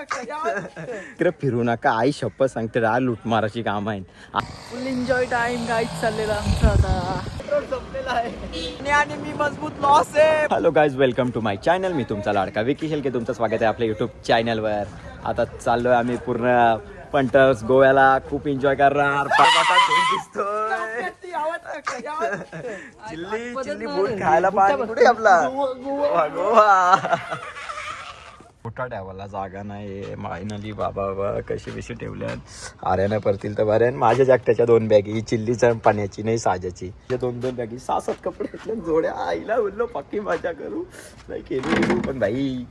इकडे फिरू नका. आई शपथ सांगते रा लुटमाराची काम आहे. फुल एन्जॉय टाइम गाईड चाललेला आमचा आता. आणि- मी मजबूत लॉस आहे. Hello guys welcome to my channel मी तुमचा लाडका विकी शेलके. तुमचं स्वागत आहे आपल्या युट्यूब चॅनलवर आता चाललोय आम्ही पूर्ण पंटर्स गोव्याला. खूप एन्जॉय करणार. चिल्ली चिल्ली बूट खायला कुठे आपला? गोवा. मोठा ठेवायला जागा नाही फायनली बाबा बाबा कशी बिशी ठेवल्यात आर्यानं परतील तर बऱ्या माझ्या जागत्याच्या दोन बॅगी ही चिल्लीच्या पाण्याची नाही साजाची. या दोन दोन बॅगी सहा सात कपडे घेतले जोड्या आईला बोललो पक्की मजा करू. नाही केली पण भाई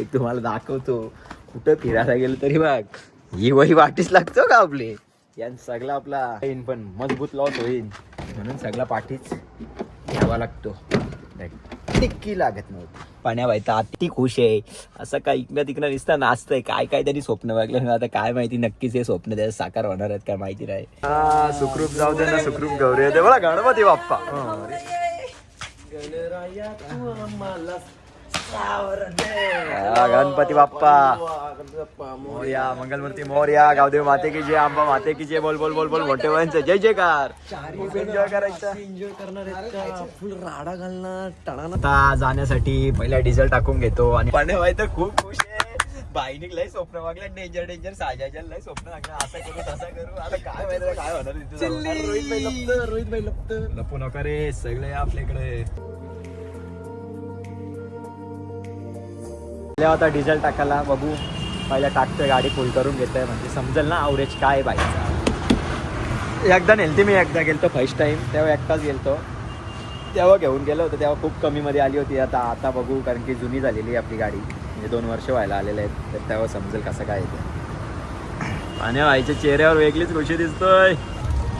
एक तुम्हाला दाखवतो. कुठं फिरायला गेलं तरी बघ. ही वही वाटीच लागतो का आपले? यान सगळा आपला पण मजबूत लॉस होईल म्हणून सगळा पाठीच घ्यावा लागतो. टिक्की लागत नव्हती. पाण्या व्हायचं अति खुश आहे. असं काय इकडं तिकडं नुसतं नाचतंय. काय काय तरी स्वप्न बघलं. आता काय माहिती नक्कीच हे स्वप्न त्याचं साकार होणार आहेत काय माहिती नाही. सुखरूप जाऊ दे ना सुखरूप गौरी येते बघा गणपती बाप्पा. हा, गणपती बाप्पा. मोर्या मंगलमूर्ती मोर्या गावदेव माते की जय आंबा माते की जय बोल बोल बोल बोल मोठे वयांचं जय जयकार. खूप एन्जॉय करायचं. एन्जॉय करणार फुल राडा घालणार टणाना जाण्यासाठी पहिला डिझेल टाकून घेतो आणि पाण्या भाई तर खूप खुश आहे. बाईने लय स्वप्न मागलं डेंजर डेंजर साजायच्या लय स्वप्न लागलं असं करू तसं करू. आता काय माहिती काय होणार. रोहित भाई लपत रोहित भाई लपत. लपू नका रे सगळे आपल्याकडे. आता डिझेल टाकायला बघू. पहिला टाकतोय गाडी फुल करून घेतोय म्हणजे समजेल ना अवरेज काय आहे बाईकचा एकदा नेलती मी एकदा गेलतो फर्स्ट टाईम तेव्हा एकटाच गेलतो. तेव्हा घेऊन गेलो होतो तेव्हा खूप कमीमध्ये आली होती. आता आता बघू कारण की जुनी झालेली आहे आपली गाडी. म्हणजे दोन वर्ष व्हायला आलेले आहेत तर तेव्हा समजेल कसं काय येते आणि व्हायच्या चेहऱ्यावर वेगळीच खुशी दिसतोय.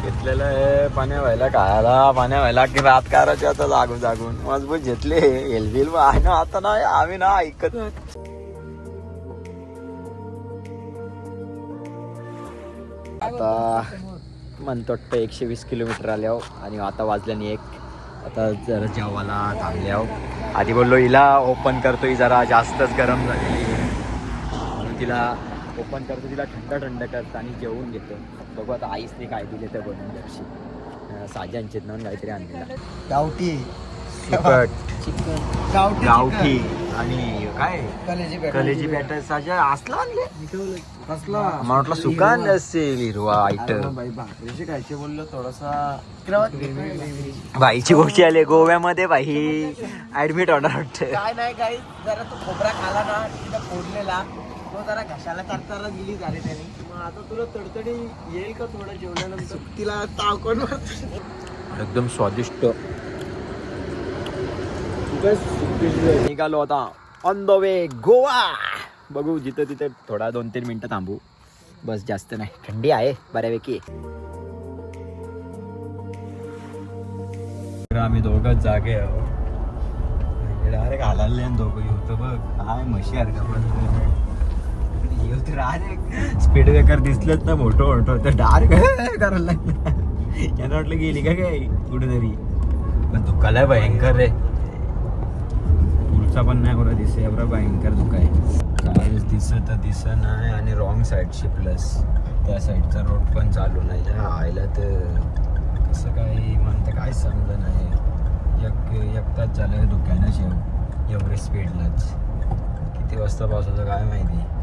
घेतलेलं आहे पाण्या व्हायला खायला पाण्या व्हायला की रात काराची आता जागून जागून. मजबूत घेतले एलबिल आहे ना आता नाही आम्ही ना ऐकत. आता म्हणतो वाटतं एकशे वीस किलोमीटर आल्या आणि आता वाजल्याने एक. आता जरा जेवायला थांबल्यावर आधी बोललो हिला ओपन करतो ही जरा जास्तच गरम झालेली. म्हणून तिला ओपन करतो तिला थंड थंड करतो आणि जेवून घेतो. बघू आता आईसने काय दिले ते बनवून जरशी अं, साज्यांचे म्हणून काहीतरी आणलेला. गावठी. चिकन गावठी आणि काय? कलेजी कलेजी बॅटर साजा असला आणले? कसला? मला वाटलं सुकान असेल हिरवा आयटम बाई भाकरीचे खायचे बोललो थोडासा बाईची गोष्टी आली गोव्यामध्ये बाई. ऍडमिट होणार वाटतं. काय नाही काही. जरा तो खोबरा खाला ना तिथं फोडलेला. तो जरा घशाला तरतारा दिली झाले त्याने. आता तुला तडतडी येईल का थोडं जेवल्यानंतर तिला तावकण एकदम स्वादिष्ट. निघालो आता ऑन द वे गोवा. बघू जिथं तिथे थोडा दोन तीन मिनिटं थांबू. बस जास्त नाही थंडी आहे बऱ्यापैकी. आम्ही दोघच जागे आहो डायरेक्ट हालाले दोघं होतं बघ काय म्हशी स्पीड ब्रेकर दिसलंच ना मोठं मोठं तर डार्क करायला लागलं. यांना वाटलं गेली का काय कुठेतरी. पण दुखालाय भयंकर रे. पुढचा पण नाही बरं दिसे एवढा भयंकर दुःख आहे. काहीच दिसत दिसत नाही आणि रॉंग साईडची प्लस त्या साईडचा रोड पण चालू नाही. त्या आयला तर कसं काय म्हणतं काय समजलं नाही. एक एक तास झालं धुक्यानं शेव एवढे स्पीडलाच किती वाजता पावसाचं काय माहिती. आहे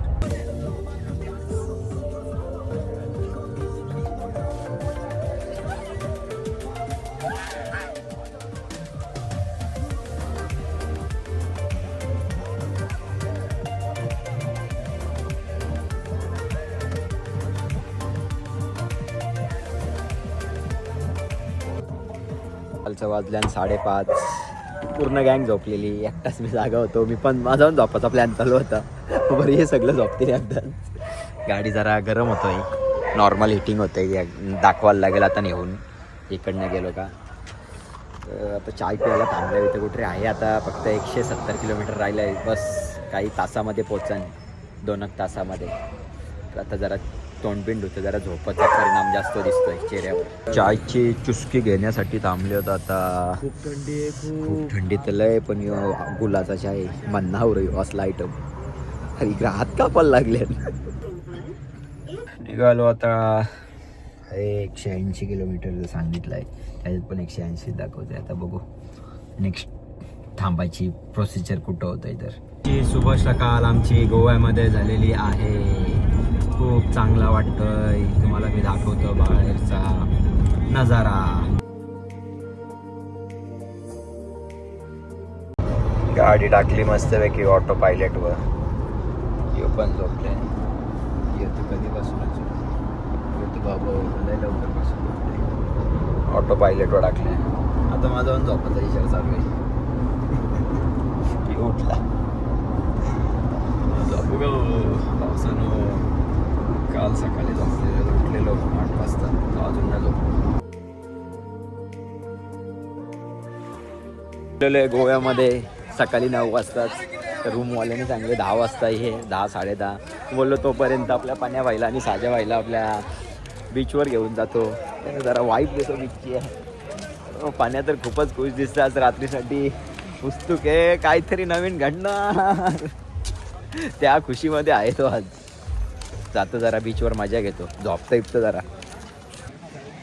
वाजल्यान साडेपाच. पूर्ण गँग झोपलेली. एकटाच मी जागा होतो. मी पण माझा पण झोपाचा प्लॅन चालू होता. बरं हे सगळं झोपतील एकदा गाडी जरा गरम होतोय. नॉर्मल हिटिंग होतंय. दाखवायला लागेल आता नेऊन. इकडनं गेलो का? तर आता चाय प्यायला थांबलं इथं कुठे आहे? आता फक्त एकशे सत्तर किलोमीटर राहिलं आहे. बस काही तासामध्ये पोचन दोन एक तासामध्ये. तर आता जरा तोंडबिंड होतं. जरा झोपाचा परिणाम जास्त दिसतोय चेहऱ्यावर. चायची चुस्की घेण्यासाठी थांबले होतं आता. खूप थंडी खूप. थंडी तर लय पण गुलाचा चाय मन्ना ह्यो असला आयटम इकडे हात कापायला लागले निघालो आता. एकशे ऐंशी किलोमीटर सांगितलं आहे त्याच्यात पण एकशे ऐंशी दाखवते आता बघू. नेक्स्ट थांबायची प्रोसिजर कुठं होतं तर. शुभ सकाळ आमची गोव्यामध्ये झालेली आहे. खूप चांगला वाटतंय. तुम्हाला मी दाखवतो बाहेरचा नजारा. गाडी टाकली मस्तपैकी ऑटो पायलटवर यो पण झोपले येतो कधीपासूनच येतो बाबा लय लवकरपासून ऑटो पायलटवर टाकले. आता माझा पण झोपाचा विचार चालू आहे. यो उठला. झोपू ग पावसानं काल सकाळी झोपलेलो उठलेलो आठ वाजता. तो अजून नाही झोपलो. गोव्यामध्ये. सकाळी नऊ वाजताच. तर रूमवाल्याने सांगितले दहा वाजता हे दहा साडेदहा. बोललो तोपर्यंत आपल्या पाण्या व्हायला आणि साज्या व्हायला आपल्या बीचवर घेऊन जातो. त्याने जरा वाईट देतो बीचची आहे पाण्या तर खूपच खुश दिसतं आज रात्रीसाठी. पुस्तक आहे काहीतरी नवीन घडणार. त्या खुशीमध्ये आहे तो आज. जातो जरा बीचवर मजा घेतो. झोपता इपतो जरा.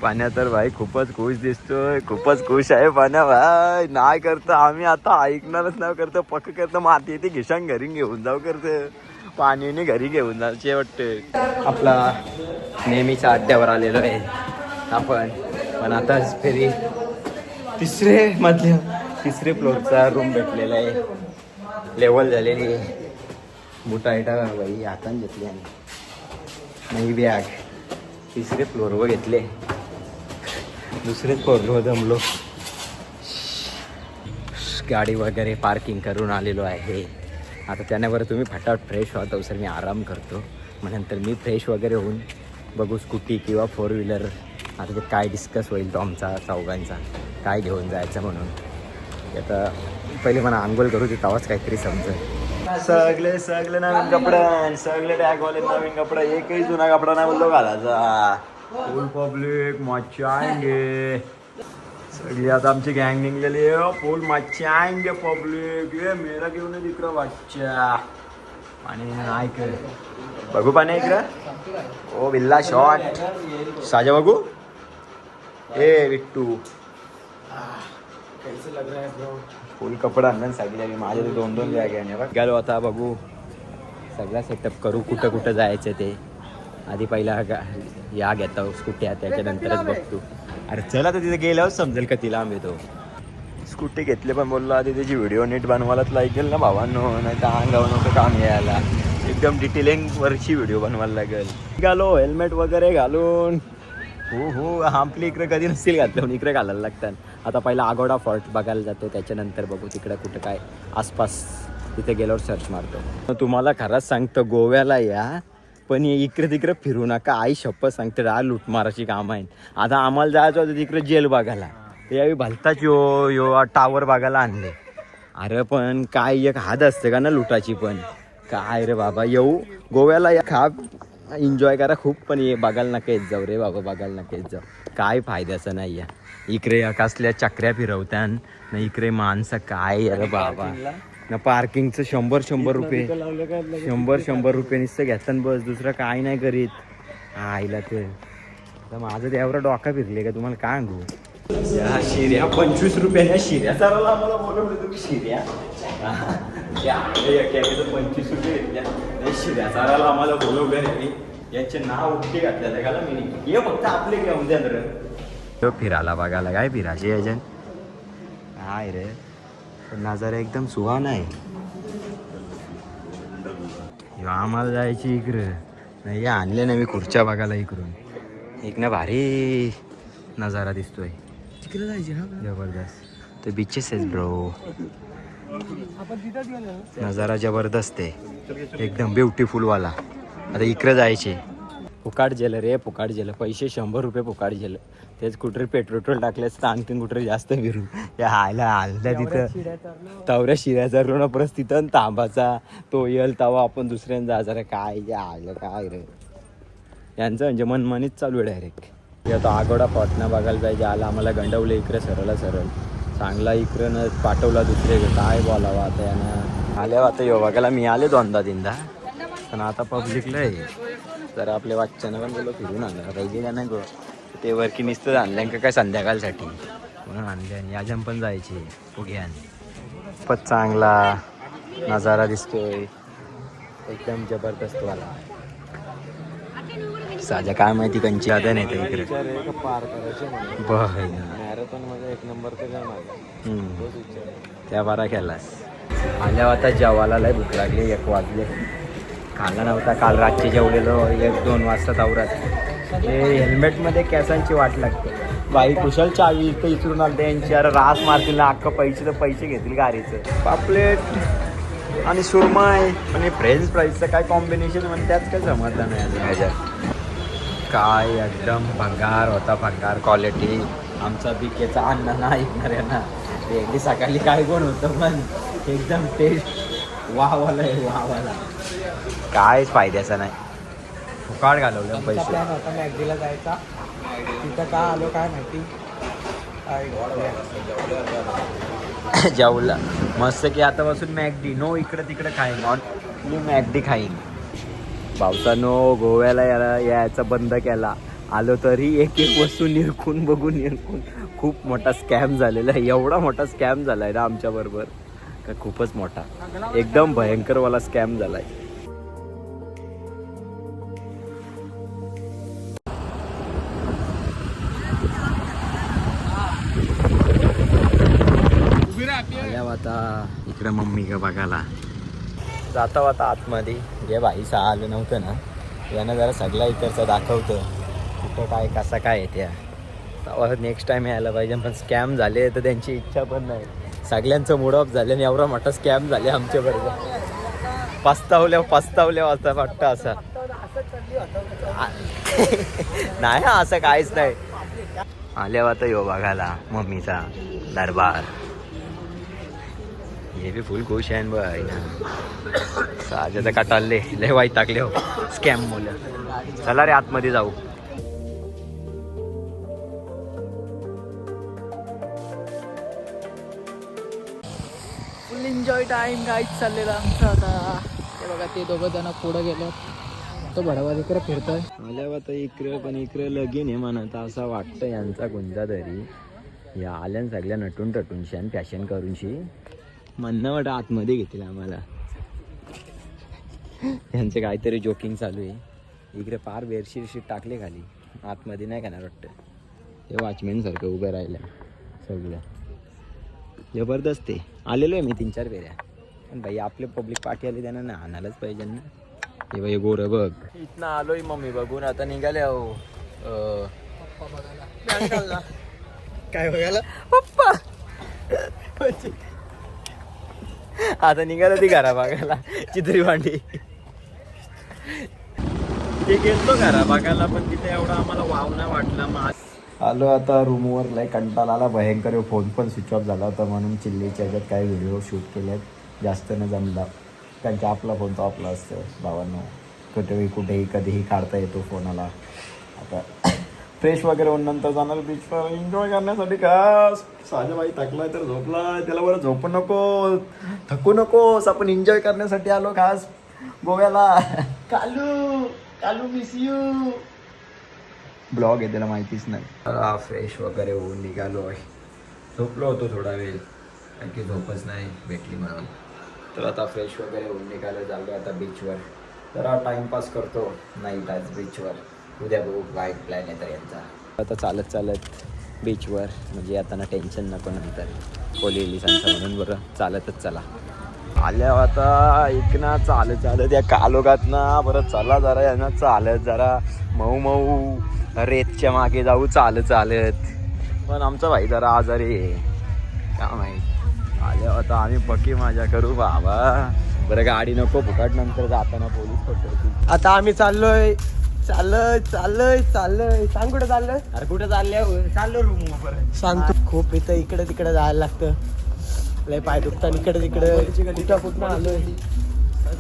पाण्या तर भाई खूपच खुश दिसतोय खूपच खुश आहे पाण्या भाई. नाही करतं आम्ही आता ऐकणारच नाही करतं. पक्क करतं माती येते घिशांग घरी घेऊन जाऊ करतं. पाणीने घरी घेऊन जायचे वाटते आपला नेहमीच्या अड्ड्यावर आलेलो आहे. आपण पण आता फेरी तिसरे मधल्या तिसरे फ्लोअरचा रूम भेटलेला आहे. लेवल झालेली आहे. बुटा इटा बाई हातान घेतली आणि. नाही बॅग तिसरे फ्लोअरवर घेतले. दुसरेच फ्लोअरवर जमलो गाडी वगैरे पार्किंग करून आलेलो आहे. आता त्याच्यावर तुम्ही फटाफट फ्रेश व्हा तर मी आराम करतो. मग नंतर मी फ्रेश वगैरे होऊन बघू स्कूटी किंवा फोर व्हीलर आता ते काय डिस्कस होईल तो आमचा चौघांचा. काय घेऊन जायचं म्हणून. आता पहिले मला आंघोळ करू ते तवाच काहीतरी समजेल. सगळे सगळे नवीन कपडे सगळे टॅगवाले नवीन कपडे. एकही जुना कपडा नाही बोललो घालायचा. फुल पब्लिक मच्छांगे सगळी आता आमची गँग निघलेली आहे फुल मच्छांगे पब्लिक ये मेरा घेऊन ये तिकडं बच्चा? आणि नाही कर। बघू पाणी इकडं ओ बिल्ला शॉट साजा बघू ए विट्टू फुल कपडा आणलं सांगितलं माझे तर दोन दोन बॅग आहे बघ। गेलो आता बघू सगळा सेटअप करू कुठं कुठं जायचं ते। आधी पहिला या घेता स्कूट्या त्याच्यानंतरच बघतो. अरे चला तर तिथे गेल्यावर समजेल का तिला आम्ही तो. स्कूटी घेतली पण बोललो आधी त्याची व्हिडिओ नीट बनवायलाच लागेल ना भावांनो नाही तर अंगावर नको काम यायला. एकदम डिटेलिंग वरची व्हिडिओ बनवायला लागेल. घालो हेल्मेट वगैरे घालून. हो हो आपली इकडे कधी नसतील घातलं पण इकडे घालायला लागतात. आता पहिला आगोडा फॉर्ट बघायला जातो त्याच्यानंतर बघू तिकडं कुठं काय आसपास तिथे गेल्यावर सर्च मारतो. तुम्हाला खरंच सांगतो गोव्याला या. पण इकडे तिकडे फिरू नका. आई शप्प सांगते रा लुटमाराची काम आहेत आता आम्हाला जायचं होतं तिकडे जेल बघायला. ते यावेळी भलताच यो यो टावर बघायला आणले. अरे पण काय एक हात असते का ना लुटाची पण. काय रे बाबा येऊ. गोव्याला या खा. एन्जॉय करा खूप पण ये बघायला नका येत जाऊ रे बाबा बघायला नका येत जाऊ. काय फायद्याचं नाही या. इकडे या कसल्या चक्र्या फिरवत्यान. ना इकडे माणसं काय अरे बाबा. ना पार्किंगचं शंभर शंभर रुपये. शंभर शंभर रुपये नुसतं घेताना बस दुसरं काय नाही करीत. आईला ते. आता माझं त्यावर डोका फिरले का तुम्हाला काय सांगू? या शिर्या पंचवीस रुपयाने शिर्या चालवला आम्हाला बोलवलं तुम्ही कॅमेचं पंचवीस रुपये शिर्या चाराला आम्हाला बोलवलं यांचे नाव उठे घातल्या का मी ये फक्त आपले घेऊन द्या फिरायला बघायला काय फिरायचे एजंट काय रे? नजारा एकदम सुहान आहे. आम्हाला जायची इकडं. नाही आणले ना मी खुर्च्या बघायला इकडून. एक ना भारी नजारा दिसतोय. तिकडे जायचे ना जबरदस्त. ते बीचेस आहेत ब्रो नजारा जबरदस्त आहे. एकदम ब्युटिफुल वाला. आता इकडे जायचे. फुकाट जेल रे फुकाट जेल पैसे शंभर रुपये फुकाट जेल तेच कुठे पेट्रोल टाकलेस तर आणखीन कुठे जास्त फिरू या हायला तिथं. तवऱ्या शिऱ्याचा ऋण परत तिथं तांबाचा तो येल तवा आपण दुसऱ्यांदा जायचा रे काय या आलं काय रे. यांचं म्हणजे मनमानीच चालू आहे डायरेक्ट आता आगोडा पटना बघायला पाहिजे. आला आम्हाला गंडवलं इकडे सरळला सरळ. चांगला इकडं न पाठवला दुसरे काय बोलावा आता यानं? आल्या आता यो बघायला मी आले दोनदा तीनदा. पण आता पब्लिकला आहे. तर आपल्या पण बोलो फिरून आणलं पाहिजे का नाही गो. ते वरकी नुसतं आणलं का काय संध्याकाळसाठी. म्हणून आणले आणि अजून पण जायचे उघ्यान खूपच चांगला नजारा दिसतोय. एकदम जबरदस्त वाला. साजा काय माहिती कंची आता नाही तर इकडे. पार करायचे म्हणून? बरं मॅरेथॉनमध्ये एक नंबर तर. त्या बारा केलास आल्यावर आता जेवायला लय भूक लागली एक वाजले. खाल्ला नव्हता काल रातचे जेवलेलो एक दोन वाजता तावरात. ते हेल्मेटमध्ये केसांची वाट लागते. बाई कुशल चावी इथं इचरून आलं यांची. अरे रास मारतील ना अख्खं पैसे तर पैसे घेतील गाडीचं. पापलेट आणि सुरमय आणि फ्रेंच फ्राईजचं काय कॉम्बिनेशन म्हणजे त्याच काय समजलं नाही अजून. ह्याच्यात काय एकदम भंगार होता भंगार क्वालिटी आमचा बिकेचा अन्न ना ऐकणाऱ्यांना ते एकदी सकाळी काय कोण होतं पण एकदम टेस्ट वाहवाला आहे वाहवाला कायच फायद्याचा नाही. फुकाट घालवलं पैसे. प्लॅन होता मॅगडीला जायचा. तिथं का आलो काय माहिती? जेवला. मस्त की आतापासून मॅगडी नो इकडे तिकडे खाईन. नॉट मी मॅगडी खाईन. पावसानो गोव्याला याला यायचा बंद केला. आलो तरी एक एक वस्तू निरखून बघून निरखून खूप मोठा स्कॅम झालेला आहे. एवढा मोठा स्कॅम झाला आहे ना आमच्याबरोबर. का खूपच मोठा. एकदम भयंकरवाला स्कॅम झाला आहे मम्मी का बघायला. जातो आता आतमध्ये. जे भाई सहा आलं नव्हतं ना यानं जरा सगळा इकडचं दाखवतं. कुठं काय कसा काय आहे त्या. तेव्हा नेक्स्ट टाइम यायला पाहिजे पण स्कॅम झाले तर त्यांची इच्छा पण नाही. सगळ्यांचं मूड ऑफ झालं आणि एवढा मोठा स्कॅम झाले आमच्याबरोबर पस्तावल्या पस्तावल्या असं वाटतं असं. नाही असं काहीच नाही. आल्यावर आता यो बघायला मम्मीचा दरबार. हे बी फुल खुश आहे बाय ना साजाचं कटालले लय वाईट टाकले हो. स्कॅम मुलं. चला रे आतमध्ये जाऊ. फुल एन्जॉय टाइम गाईच चाललेला आमचा आता. ते बघा ते दोघं जण पुढं गेले. तो भडवा तिकडे फिरतोय. आल्यावर आता इकडं पण इकडं लगीन आहे म्हणत असं वाटतं यांचा कोणता तरी. या आल्यान सगळ्या नटून टटूनशी आणि फॅशन करूनशी म्हणणं वाटतं आतमध्ये घेतील आम्हाला. यांचं काहीतरी जोकिंग चालू आहे. इकडे फार बेडशीट शीट टाकले खाली. आतमध्ये नाही खाणार वाटतं. ते वॉचमॅन सारखं उभं राहिलं. सगळं. जबरदस्त आहे. आलेलो आहे मी तीन चार फेऱ्या. पण भाई आपले पब्लिक पार्टी आली त्यांना ना आणायलाच पाहिजे ना. हे बाई गोरं बघ. इथनं आलोय मम्मी बघून. आता निघाले अहो. काय बघायला? पप्पा. आता निघालं ती घरा बघायला चित्री भांडी ते गेलो घरा बघायला पण तिथे एवढा आम्हाला वाव नाही वाटला. मास आलो आता रूमवर लय कंटाळा आला. भयंकर फोन पण स्विच ऑफ झाला होता म्हणून चिल्लीच्या ह्याच्यात काही व्हिडिओ शूट केलेत. जास्त न जमला. कारण की आपला फोन तो आपला असतं भावांनो. कुठेही कुठेही कधीही काढता येतो फोनाला आता फ्रेश वगैरे होऊन नंतर जाणार बीचवर एन्जॉय करण्यासाठी का साजेबाई थकलाय तर झोपलाय. त्याला बरं झोपू नको थकू नकोस. आपण एन्जॉय करण्यासाठी आलो खास. गोव्याला. कालू कालू मिस यू ब्लॉग आहे त्याला माहितीच नाही. फ्रेश वगैरे होऊन निघालो आहे. झोपलो होतो थोडा वेळ. कारण की झोपच नाही भेटली म्हणून तर आता फ्रेश वगैरे होऊन निघालो. झालो आता बीचवर तर हा टाइमपास करतो. नाईट आज बीचवर उद्या बघू काय प्लॅन आहे तर यांचा. आता चालत चालत बीचवर म्हणजे आता ना टेन्शन नको नंतर. कोली सांगता म्हणून बरं चालतच चला. आल्या आता इकना चालत चालत या कालोगात ना बरं चला जरा यांना चालत जरा. मऊ मऊ रेतच्या मागे जाऊ चालत चालत. पण आमचा भाई जरा आजारी आहे. काय माहीत. आल्या आता आम्ही पक्की माझ्या करू बाबा. बरं गाडी नको फुकट नंतर जाताना पोलीस पकडतील. आता आम्ही चाललोय. चाललोय चाललोय चाललोय. सांग कुठं चाललोय? अरे कुठं चालले चाललो रूम सांग तू. खूप इथं इकडे तिकडे जायला लागतं. लय पाय दुखतात इकडे तिकडे. कुठं कुठं आलोय?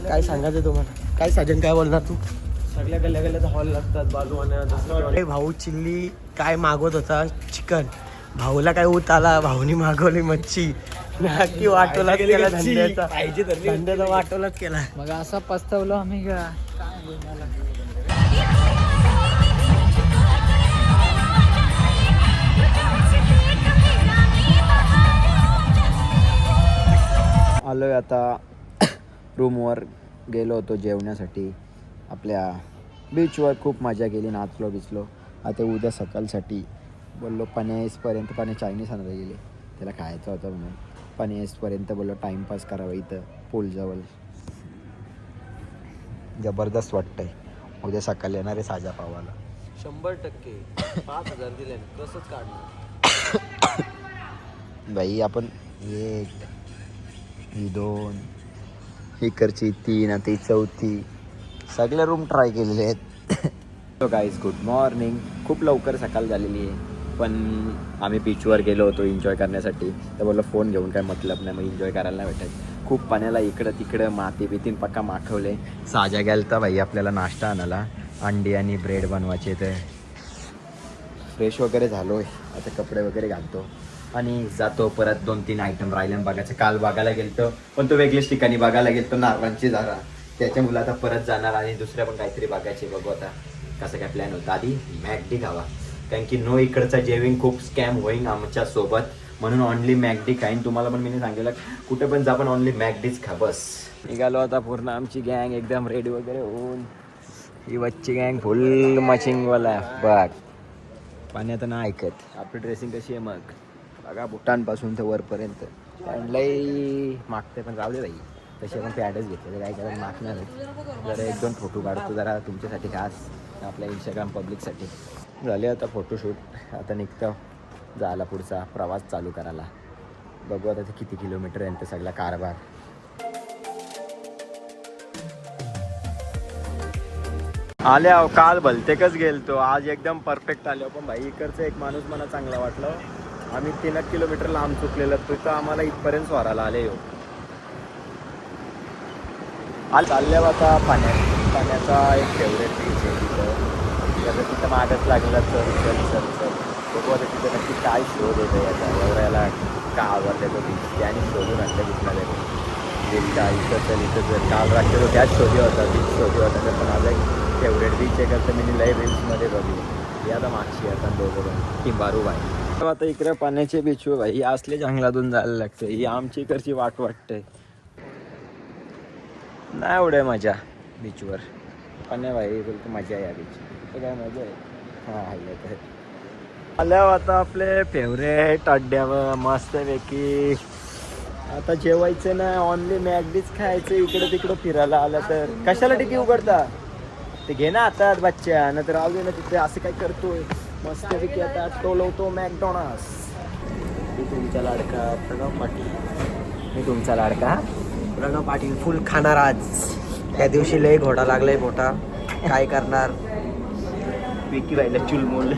काय सांगायचं तुम्हाला? काय साजन काय बोलणार तू? सगळ्या गल्ल्या गल्ल्या धावायला लागतात बाजू भाऊ चिल्ली काय मागवत होता? चिकन. भाऊला काय ऊत आला? भाऊनी मागवली मच्छी. नक्की वाटोलाच केला धंद्याचा. धंद्याचा वाटोलाच केला. मग असा पस्तावलो आम्ही का आलोय आता रूमवर. गेलो होतो जेवण्यासाठी. आपल्या बीचवर खूप मजा केली नाचलो बिचलो. आता उद्या सकाळसाठी बोललो पण्यासपर्यंत पाणी चायनीज आणायला गेले. त्याला खायचं होतं म्हणून. पण्यासपर्यंत बोललो टाईमपास करावा इथं पूलजवळ. जबरदस्त वाटतंय. उद्या सकाळी येणार आहे साजा पावाला शंभर टक्के. पाच हजार दिले कसंच काढणार? बाई आपण एक ही दोन. इकडची तीन आता ही चौथी. सगळ्या रूम ट्राय केलेले आहेत. गाईज गुड मॉर्निंग खूप लवकर सकाळ झालेली आहे पण आम्ही बीचवर गेलो होतो एन्जॉय करण्यासाठी. तर बोललो फोन घेऊन काय मतलब नाही मग एन्जॉय करायला नाही भेटत. खूप पाण्याला इकडं तिकडं माती बितीन पक्का माखवले. साजा गेलता भाई आपल्याला नाश्ता आणायला. अंडी आणि ब्रेड बनवायचे तर फ्रेश वगैरे झालो आहे आता कपडे वगैरे घालतो. आणि जातो परत दोन तीन आयटम राहिले बघायचं. काल बघायला गेलतो पण तो वेगळ्याच ठिकाणी बघायला गेलतो नारळांची त्याच्या त्याच्यामुळे आता परत जाणार आणि दुसऱ्या पण काहीतरी बघायचे बघू आता कसं काय प्लॅन होता. आधी मॅगडी खावा. कारण की नो इकडचा जेविंग खूप स्कॅम होईन आमच्यासोबत. म्हणून ऑनली मॅगडी खाईन. तुम्हाला पण मी सांगितलं कुठे पण जा पण ऑनली मॅगडीच खा बस. निघालो आता पूर्ण आमची गँग एकदम रेडी वगैरे होऊन. ही वच्ची गँग फुल मचिंगवाला बघ. पाण्यात ना ऐकत. आपली ड्रेसिंग कशी आहे मग? बघा बुटांपासून तर वरपर्यंत. पॅन्ट लई मागते पण राहू दे बाई. तसे आपण पॅडच घेतले काय कारण मागणार जरा एक दोन फोटो काढतो जरा तुमच्यासाठी खास आपल्या इंस्टाग्राम पब्लिकसाठी झाले आता फोटोशूट आता निघतं. झाला पुढचा प्रवास चालू करायला. बघू आता ते किती किलोमीटर आहे ते सगळा कारभार. आले अहो काल भलतेकच गेलतो. आज एकदम परफेक्ट आलो. पण भाई इकडचं एक माणूस मला चांगला वाटलं. आम्ही तीन एक किलोमीटर लांब चुकलेलं तिथं आम्हाला इथपर्यंत स्वाराला आले हो आज चालल्या आता पाण्यात पाण्याचा एक फेवरेट बीच आहे तिथं. आता तिथं मागच लागला चल चल चल चल. बघू आता तिथं नक्की काय शोध येतं याचा. एवढ्याला का आवडते तो बीच त्याने शोधून आणलं कुठला तरी बीचचा इथं चल इथं जर काल रात्री तो त्याच शोधी होता बीच शोधी होता. तर पण आज एक फेवरेट बीच आहे का तर मी लय रील्समध्ये बघली या आता मागशी आता दोघं किंबारू बाई. आता इकडे पाण्याचे बीच भाई. ही असले जंगलातून जायला लागते. ही आमची इकडची वाट वाटते. नाही एवढे मजा बीचवर पण भाई बोलतो मजा आहे या बीच काय मजा आहे? हां आहे आल्यावर हो आता आपले फेवरेट अड्ड्यावर मस्तपैकी. आता जेवायचं ना ऑनली मॅगडीच खायचं इकडे तिकडं फिरायला आलं तर. कशाला टिकी उघडता? ते घे ना आता बच्चा नंतर तर राहू दे ना तिथे असं काय करतोय? मस्तपैकी आता टोलवतो मॅकडॉनल्ड्स. मी तुमचा लाडका प्रणव पाटील. मी तुमचा लाडका प्रणव पाटील फुल खाणार आज. त्या दिवशी लय घोडा लागलाय मोठा. काय करणार? विकी राहिला चुलमोल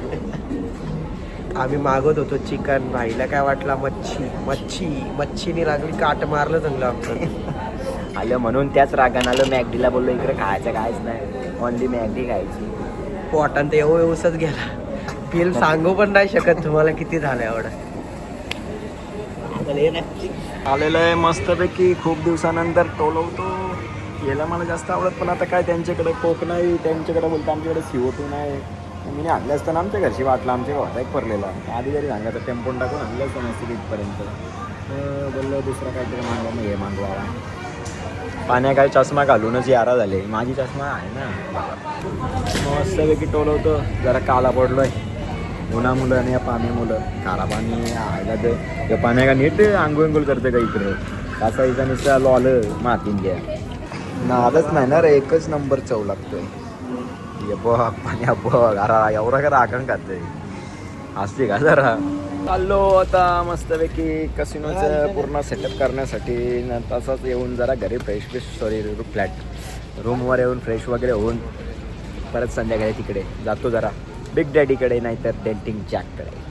आम्ही मागवत होतो चिकन. भाईला काय वाटला? मच्छी. मच्छी. मच्छीने लागली काट मारलं चांगलं आमचं. आलं म्हणून त्याच रागानं आलं. मॅगडीला बोललो इकडे खायचं कायच नाही. ऑनली मॅगडी खायची. पोटान तर एवढं एवढंच गेला. बिल सांगू पण नाही शकत तुम्हाला किती झालं एवढं. आलेलं आहे मस्तपैकी. खूप दिवसानंतर टोलवतो. याला मला जास्त आवडत पण आता काय त्यांच्याकडे कोक नाही त्यांच्याकडे बोलतो आमच्याकडे सिओटू नाही. मी आणलं असताना आमच्या घरची वाटलं आमच्या गावात एक पडलेला आधी जरी सांगायचं टेम्पोन टाकून आणलं असतं नसतं इथपर्यंत. तर बोललो दुसरा काहीतरी मागवा मग हे मागवा पाण्या काय चष्मा घालूनच यारा झाले. माझी चष्मा आहे ना. मस्तपैकी टोलवतो. जरा काला पडलोय. उन्हा मुलं आणि या पाणी मुलं काळा पाणी आयला तर या पाण्या का नीट आंघोळ करते का इकडे? असा इथं नुसतं लॉल मातीन घ्या नादच नाही ना रे एकच नंबर चव लागतोय. ये बघ पाण्या बघ अरा एवढा का राखण खाते असते का जरा? चाललो आता मस्तपैकी कसिनोचं पूर्ण सेटअप करण्यासाठी. न तसंच येऊन जरा घरी फ्रेश फ्रेश सॉरी फ्लॅट रूमवर येऊन फ्रेश वगैरे होऊन परत संध्याकाळी तिकडे जातो जरा. बिग डॅडीकडे नाहीतर डेंटिंग जॅककडे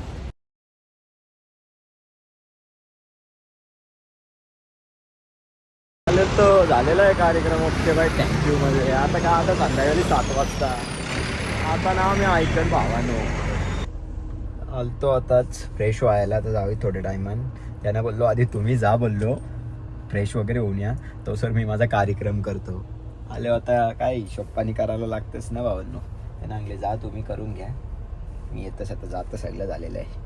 तो झालेला आहे कार्यक्रम ओके बाय थँक्यू मध्ये आता का आता संध्याकाळी सात वाजता. आता नाव मी ऐकन भावानो. आलतो आताच फ्रेश व्हायला तर जावी थोड्या टायमान त्यांना बोललो आधी तुम्ही जा बोललो. फ्रेश वगैरे होऊन या. तो सर मी माझा कार्यक्रम करतो. आले आता काय हिशोब पाणी करायला लागतंच ना भावांनो? त्यांना नांगले जा तुम्ही करून घ्या. मी येतच आता जातं सगळं झालेलं आहे.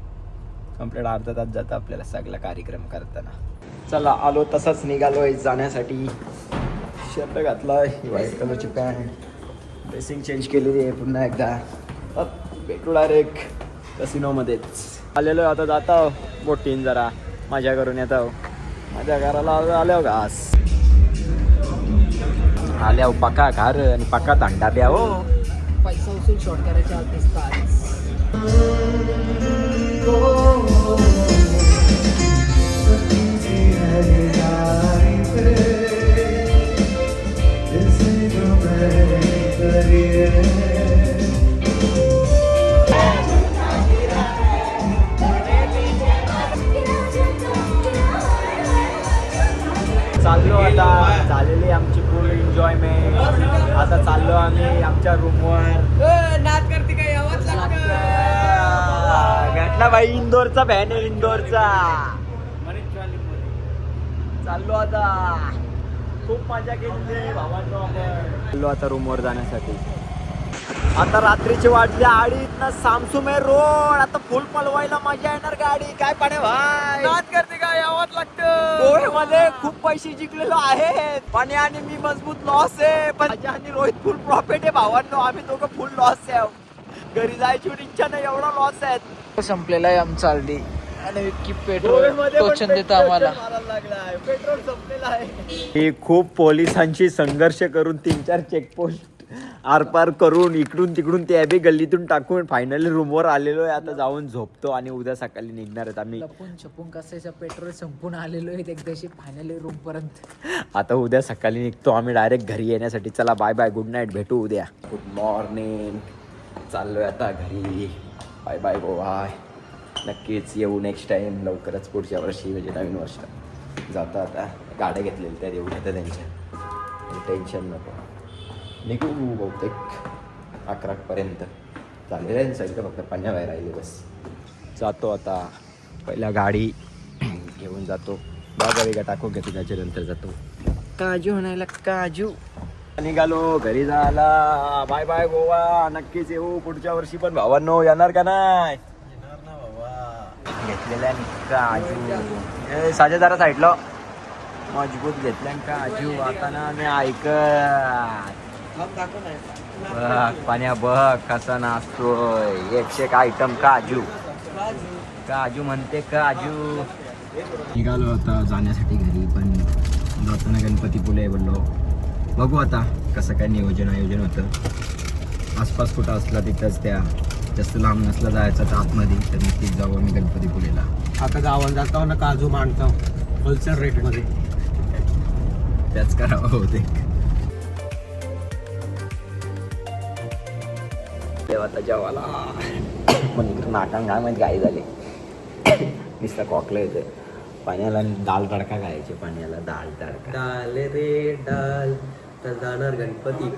कंप्लीट अर्धा तास जातं आपल्याला सगळा कार्यक्रम करताना. चला आलो तसाच आहे जाण्यासाठी. शर्ट आहे व्हाईट कलरची पॅन्ट. ड्रेसिंग चेंज केलेली आहे पुन्हा एकदा. अप, भेटू डायरेक्ट कसिनोमध्येच आलेलो आता जाता बोटीन जरा. मजा करून येतो माझ्या घराला आल्या हो घास. आल्या हो पका घर आणि पका थंडा प्या हो पैसा उचलून शॉर्ट करायच्या दिसतात. चाललो आता. झालेली आमची फुल एन्जॉयमेंट आता चाललो आम्ही आमच्या रूमवर नाद करते काय? आवाज भेटला भाई इंदोरचा फॅन आहे इंदोरचा. चाललो आता. खूप मजा केली. भावांनो चाललो आता रूमवर जाण्यासाठी. आता रात्रीची वाजली अडीच ना सामसुमे रोड. आता फुल पलवायला मजा येणार गाडी. काय पाणे भाई? नाद करते काय? आवाज लागतं गोव्यामध्ये खूप पैसे जिंकलेलो आहेत. पाणी आणि मी मजबूत लॉस आहे. पण माझ्या आणि रोहित फुल प्रॉफिट आहे भावांनो. आम्ही दोघं फुल लॉस आहे. घरी जायची पण इच्छा नाही एवढा लॉस आहे संपलेला आहे आमचा हल्दी आणि की पेट्रोल देतं आम्हाला. पेट्रोल संपलेलं आहे. ही खूप पोलिसांशी संघर्ष करून तीन चार चेकपोस्ट आरपार करून इकडून तिकडून ते बी गल्लीतून टाकून फायनली रूमवर आलेलो आहे. आता जाऊन झोपतो आणि उद्या सकाळी निघणार आहेत आम्ही. लपून छपून कसायचं? पेट्रोल संपून आलेलो आहे एकदाशी फायनली रूम पर्यंत. आता उद्या सकाळी निघतो आम्ही डायरेक्ट घरी येण्यासाठी. चला बाय बाय गुड नाईट भेटू उद्या. गुड मॉर्निंग चाललोय आता घरी. बाय बाय बाय नक्कीच येऊ नेक्स्ट टाइम लवकरच पुढच्या वर्षी म्हणजे नवीन वर्ष. जाता आता गाड्या घेतलेल्या त्या येऊ घेतात त्यांच्या. टेन्शन नको. निघू बहुतेक अकरापर्यंत झालेलं आहे सगळं फक्त पाण्याबाहेर राहिले बस. जातो आता. पहिला गाडी घेऊन जातो. बाबा वेगळा टाकून घेतो त्याच्यानंतर जातो. काजू म्हणायला काजू. निघालो घरी जायला बाय बाय गोवा. नक्कीच येऊ पुढच्या वर्षी पण. भावांनो येणार का नाही? घेतलेल्या काजू. साजे जरा साईडला मजबूत घेतल्या काजू. आता ना मी ऐकत. बघ पाण्या बघ कसा नाचतोय. एकशे एक आयटम काजू. काजू म्हणते काजू. निघालो आता जाण्यासाठी घरी पण जाताना गणपती पुले बोललो. बघू आता कसं काय नियोजन आयोजन होतं. आसपास कुठं असला तिथंच त्या जास्त लांब नसला जायचं तर आतमध्ये तर नक्कीच जाऊ आम्ही गणपती पुलेला. आता गावाला जातो ना काजू मांडतो होलसेल रेटमध्ये त्याच करावं होते. देवाचा जेवाला पण इकडं नाकान काय माहिती गाई झाले. नुसतं कॉकलं येते पाण्याला दाल तडका खायचे पाण्याला दाल तडका. डाल रे डाल तर जाणार गणपती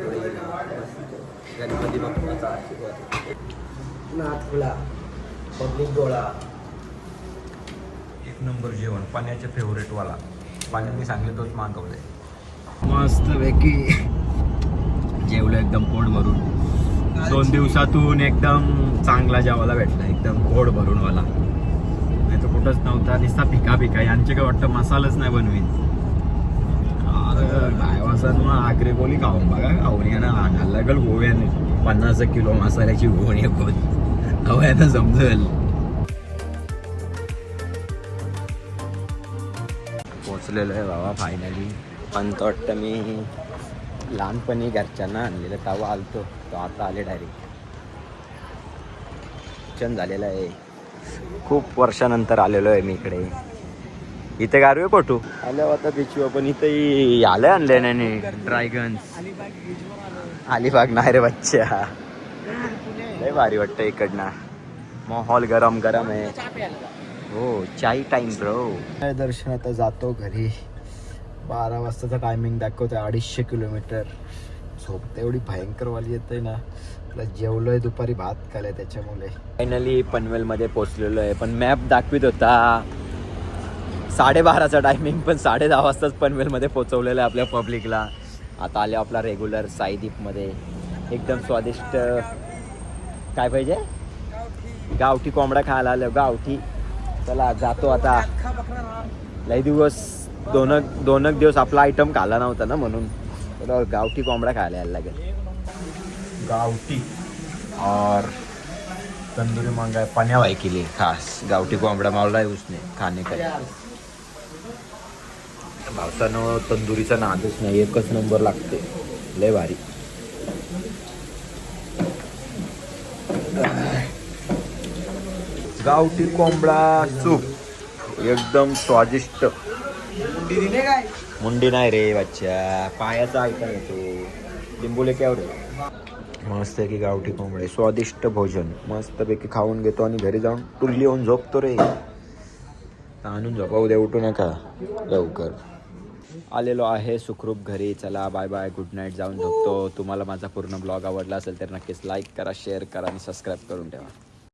गणपती बाप्पाचा आशीर्वाद. नाथुला पब्लिक गोळा एक नंबर जेवण. पाण्याचे फेवरेट वाला. पाण्याने सांगले तोच मागवले मस्त पैकी जेवलं एकदम पोट भरून दोन दिवसातून एकदम चांगला जेवायला भेटला एकदम गोड भरून वाला नाही तर कुठंच नव्हता नुसता पिका पिका यांचे काय वाटतं मसालाच नाही बनवीन गायवासन मग आगरे बोली खाऊन बघा. खाऊन यानं लागल गोव्याने पन्नास किलो मसाल्याची गोणी गोद हवं समजेल. पोचलेलो आहे बाबा फायनली पण तो वाटतं मी लहानपणी घरच्यांना आणलेलं तेव्हा आलतो. तो आता आले डायरेक्ट शिक्षण झालेलं आहे. खूप वर्षानंतर आलेलो आहे मी इकडे. इथे गारवे पटू? आल्या होता बीचवर पण इथे आले आणले नाही. ड्रायगन्स अलिबाग नाही रे बच्चा. लय भारी वाटतं इकडनं. माहोल गरम गरम आहे हो चाय टाइम ब्रो दर्शन आता जातो घरी. बारा वाजताचा टायमिंग दाखवतोय अडीचशे किलोमीटर झोप तेवढी भयंकर वाली येते ना. प्लस जेवलोय दुपारी भात खालाय त्याच्यामुळे. फायनली पनवेलमध्ये पोचलेलो आहे. पण मॅप दाखवित होता. साडेबाराचा टायमिंग पण साडे दहा वाजताच पनवेलमध्ये पोचवलेलं आहे आपल्या पब्लिकला आता आले आपला रेग्युलर साईदीपमध्ये. एकदम स्वादिष्ट काय पाहिजे? गावठी कोंबडा खायला आलो. गावठी. चला जातो आता. लई दिवस दोन दोन दिवस आपला आयटम खाला नव्हता ना म्हणून. तर गावठी कोंबडा खायला यायला लागेल. गावठी. और तंदुरी मंगाय पाण्या वाय केली खास. गावठी कोंबडा मावला उसने खाणे काय भावसानं तंदुरीचा नादच नाही एकच नंबर लागते. लय भारी. गावठी कोंबडा सूप. एकदम स्वादिष्ट. मुंडी नाही रे बच्चा. पायाचा ऐका येतो लिंबू काय रे? मस्त की गावठी कोंबडे. स्वादिष्ट भोजन. मस्तपैकी खाऊन घेतो आणि घरी जाऊन टुल्ली येऊन झोपतो रे. आणून झोपा. उद्या उठू नका. लवकर. आलेलो आहे सुखरूप घरी. चला बाय बाय गुड नाईट जाऊन झोपतो. तुम्हाला माझा पूर्ण ब्लॉग आवडला असेल तर नक्कीच लाईक करा शेअर करा आणि सबस्क्राईब करून ठेवा.